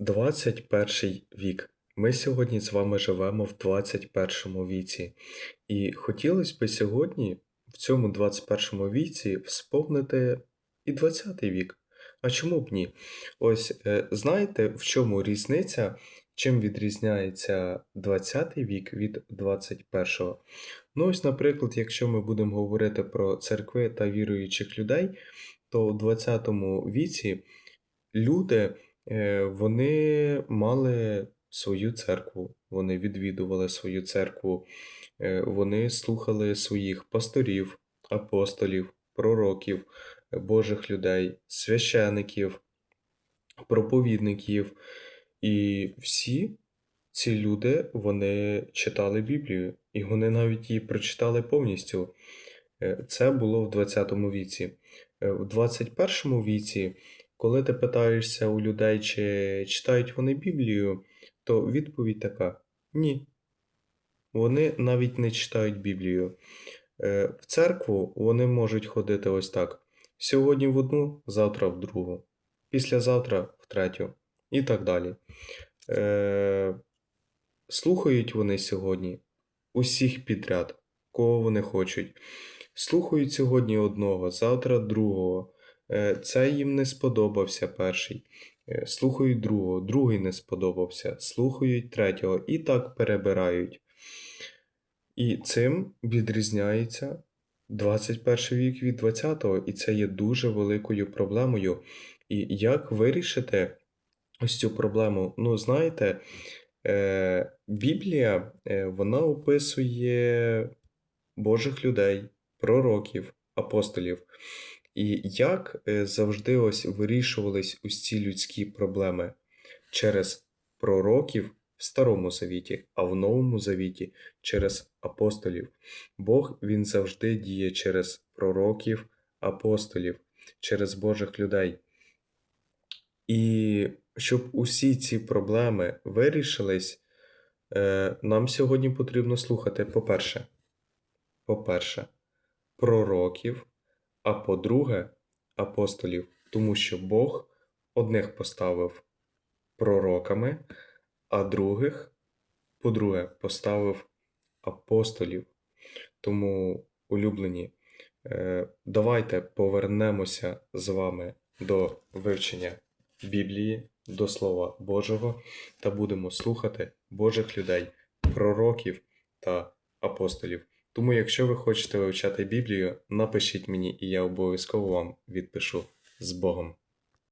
21 вік. Ми сьогодні з вами живемо в 21 віці. І хотілося б сьогодні, в цьому 21 віці, всповнити і 20 вік. А чому б ні? Ось е, знаєте, в чому різниця? Чим відрізняється 20 вік від 21-го? Ну, ось, наприклад, якщо ми будемо говорити про церкви та віруючих людей, то в 20 віці люди вони мали свою церкву, вони відвідували свою церкву, е, вони слухали своїх пасторів, апостолів, пророків, е, Божих людей, священиків, проповідників. І всі ці люди вони читали Біблію, і вони навіть її прочитали повністю. Е, Це було в 20 віці. Е, В 21 віці, коли ти питаєшся у людей, чи читають вони Біблію, то відповідь така: ні. Вони навіть не читають Біблію. Е, В церкву вони можуть ходити ось так: сьогодні в одну, завтра в другу, післязавтра в третю, і так далі. Е, Слухають вони сьогодні усіх підряд, кого вони хочуть. Слухають сьогодні одного, завтра другого. Е, Це їм не сподобався перший. Е, Слухають другого, другий не сподобався, слухають третього і так перебирають. І цим відрізняється 21 вік від 20-го, і це є дуже великою проблемою. І як вирішити ось цю проблему? Ну, знаєте, е, Біблія вона описує Божих людей, пророків, апостолів. І як е, завжди ось вирішувались ці людські проблеми через пророків в Старому Завіті, а в Новому Завіті через апостолів. Бог він завжди діє через пророків, апостолів, через Божих людей. І щоб усі ці проблеми вирішились, е, нам сьогодні потрібно слухати, по-перше, по-перше, пророків, а по-друге, апостолів, тому що Бог одних поставив пророками, а других, по-друге, поставив апостолів. Тому, улюблені, е, давайте повернемося з вами до вивчення Біблії, до Слова Божого та будемо слухати Божих людей, пророків та апостолів. Тому, якщо ви хочете вивчати Біблію, напишіть мені, і я обов'язково вам відпишу з Богом.